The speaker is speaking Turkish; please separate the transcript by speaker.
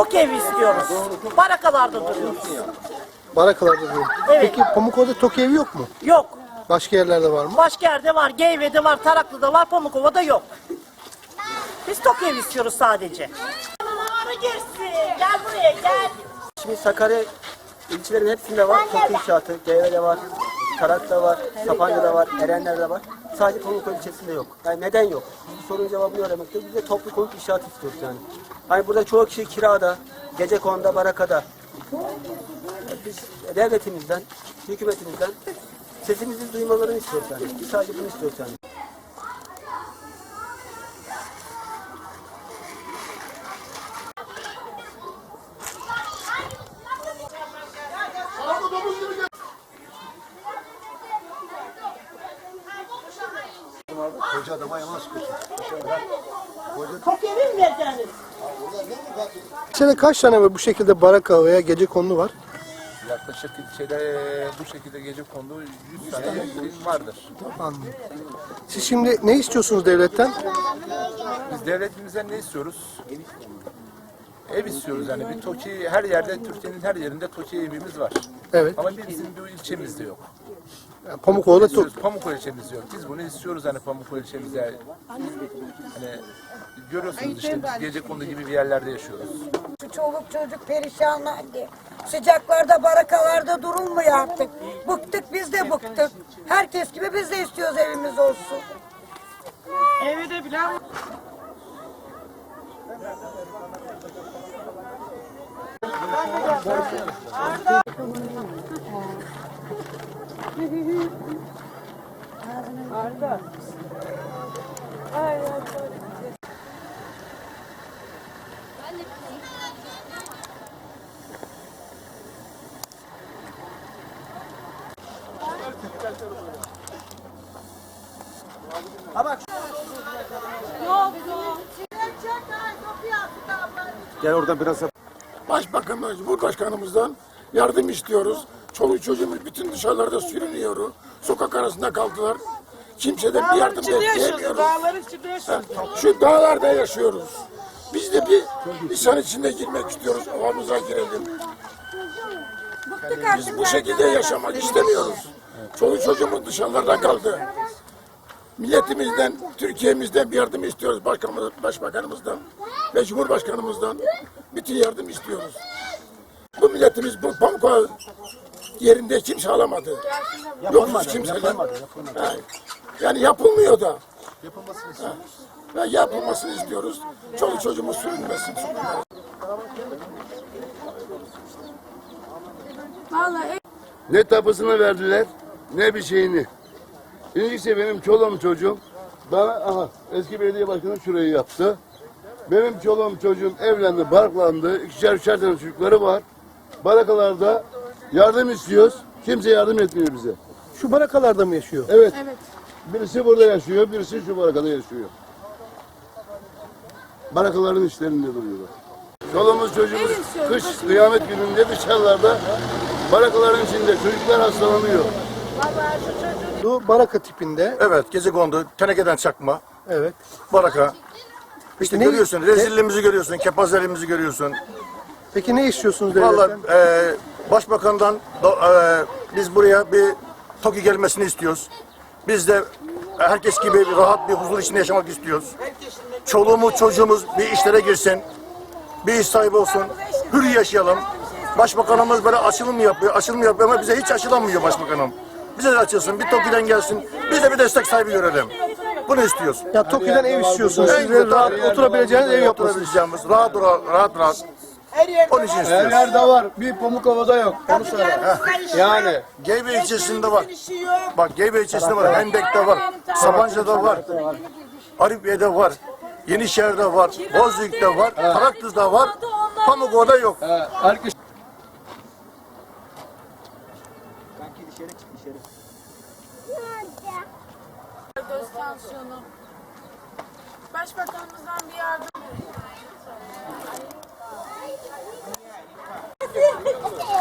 Speaker 1: TOKİ evi istiyoruz. Barakalarda duruyoruz.
Speaker 2: Barakalarda diyor.
Speaker 1: Evet.
Speaker 2: Peki Pamukova'da TOKİ evi yok mu?
Speaker 1: Yok.
Speaker 2: Başka yerlerde var mı?
Speaker 1: Başka yerde var. Geyve'de var, Taraklı'da var, Pamukova'da yok. Biz TOKİ evi istiyoruz sadece. Ağrı girsin. Gel buraya gel.
Speaker 3: Şimdi Sakarya ilçelerin hepsinde var. Toplu inşaatı, Geyve'de var, Tarak'ta var, Sapanca'da var, Erenler'de var. Sadece Pamukkale ilçesinde yok. Yani neden yok? Bu sorunun cevabını öğrenmekte. Biz de toplu konut inşaatı istiyoruz yani. Hani burada çoğu kişi kirada, gece konuda, barakada. Biz devletimizden, hükümetimizden sesimizi duymalarını istiyoruz yani. Biz sadece bunu istiyoruz yani.
Speaker 4: Koca adama
Speaker 1: evi mi vereceksiniz?
Speaker 2: Sene kaç tane var bu şekilde baraka veya gece konulu var?
Speaker 5: Yaklaşık şeyde bu şekilde gece kondu 100 tane film vardır.
Speaker 2: Anladım. Siz şimdi ne istiyorsunuz devletten?
Speaker 5: Biz devletimizden ne istiyoruz? Ev istiyoruz yani bir TOKİ her yerde Türkiye'nin her yerinde TOKİ evimiz var.
Speaker 2: Evet.
Speaker 5: Ama bizim bir ilçemizde yok.
Speaker 2: Pamukova'da TOKİ.
Speaker 5: İstiyoruz, Pamukkoy ilçemizde yok. Biz bunu istiyoruz hani Pamukkoy ilçemizde. Hani görüyorsunuz işte biz gece kondu gibi bir yerlerde yaşıyoruz.
Speaker 6: Şu çoluk çocuk perişan halde. Sıcaklarda, barakalarda durulmuyor artık. Bıktık biz de bıktık. Herkes gibi biz de istiyoruz evimiz olsun.
Speaker 4: Gel oradan biraz
Speaker 7: Başbakanımız, Cumhurbaşkanımızdan yardım istiyoruz. Çoluk çocuğumuz bütün dışarılarda sürünüyor. Sokak arasında kaldılar. Kimseden bir yardım bekleyemiyoruz.
Speaker 1: Dağların içinde yaşıyoruz.
Speaker 7: Şu dağlarda yaşıyoruz. Biz de bir insan içinde girmek istiyoruz. Ovamıza girelim. Biz bu şekilde yaşamak istemiyoruz. Çoluk çocuğumuz dışarılarda kaldı. Milletimizden, Türkiye'mizden bir yardım istiyoruz. Başkanımız, başbakanımızdan ve Cumhurbaşkanımızdan bütün yardım istiyoruz. Bu milletimiz bu Pamukkale yerinde kimse alamadı. Yokuz kimseler. Ha, Yani yapılmıyor da. Yapılmasını istiyoruz. Ve yapılmasını istiyoruz. Çoluk çocuğumuz sürünmesin. sokaklara.
Speaker 8: Ne tapısını verdiler ne bir şeyini. Birincisi benim çoluğum çocuğum bana aha eski belediye başkanı şurayı yaptı. Benim çoluğum çocuğum evlendi, barklandı. İkişer üçer tane çocukları var. Barakalarda yardım istiyoruz. Kimse yardım etmiyor bize.
Speaker 2: Şu barakalarda mı yaşıyor?
Speaker 8: Evet. Birisi burada yaşıyor, birisi şu barakada yaşıyor. Barakaların işlerinde duruyorlar. Çoluğumuz çocuğumuz kış kıyamet gününde dışarılarda barakaların içinde çocuklar hastalanıyor.
Speaker 2: Bu baraka tipinde.
Speaker 4: Evet, gece kondu, tenekeden çakma,
Speaker 2: Evet.
Speaker 4: baraka. İşte
Speaker 2: Ne-
Speaker 4: görüyorsun, rezilliğimizi görüyorsun, kepazelerimizi görüyorsun.
Speaker 2: Peki ne istiyorsunuz devletten?
Speaker 4: Vallahi e, başbakandan da- e, biz buraya bir TOKİ gelmesini istiyoruz. Biz de herkes gibi bir rahat bir huzur içinde yaşamak istiyoruz. Çoluğumuz çocuğumuz bir işlere girsin, bir iş sahibi olsun, hür yaşayalım. Başbakanımız böyle açılım yapıyor, açılım yapıyor ama bize hiç açılamıyor başbakanım. Bize de açılsın, bir TOKİ'den gelsin, biz de bir destek sahibi görelim. Bunu istiyoruz.
Speaker 2: Ya TOKİ'den ev istiyorsunuz. Size rahat oturabileceğiniz ev yapmasını
Speaker 4: Oturabileceğimiz, rahat rahat, rahat rahat. Onun için istiyoruz.
Speaker 9: yerde var. Bir Pamukova'da yok. Onu söyle. Yani.
Speaker 4: Geybe ilçesinde var. Bak Geybe ilçesinde var. Hendek'te var. Sabancı'da var. Arifiye'de var. Yenişehir'de var. Bozüyük'te var. Taraklı'da var. Pamukova'da yok.
Speaker 9: Herkes
Speaker 10: Göz tansiyonu. Başbakanımızdan bir yardım. Thank you.